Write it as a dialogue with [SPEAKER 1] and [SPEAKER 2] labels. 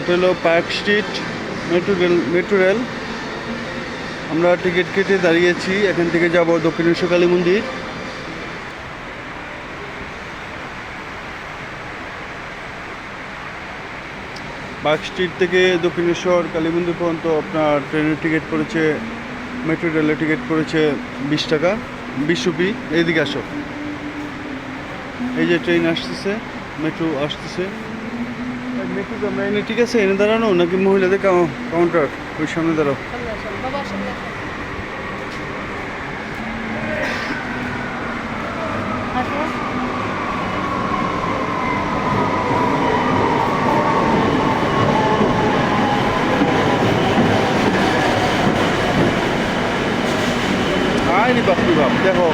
[SPEAKER 1] এটা হলো park street, metro rail metro rail. আমরা টিকিট কেটে দাঁড়িয়েছি, এখান থেকে যাব দক্ষিণেশ্বর কালী মন্দির। পার্ক স্ট্রিট থেকে দক্ষিণেশ্বর কালী মন্দির পর্যন্ত আপনার ট্রেনের টিকিট পড়েছে, মেট্রো রেলের টিকিট পড়েছে বিশ টাকা, বিশ রুপি। এইদিকে আসো। এই যে ট্রেন আসতেছে, মেট্রো আসতেছে। এনে ঠিক আছে এনে দাঁড়ানো? নাকি মহিলাদের কাউন্টার ওই সামনে দাঁড়াও। আইনি বাপ দেখো।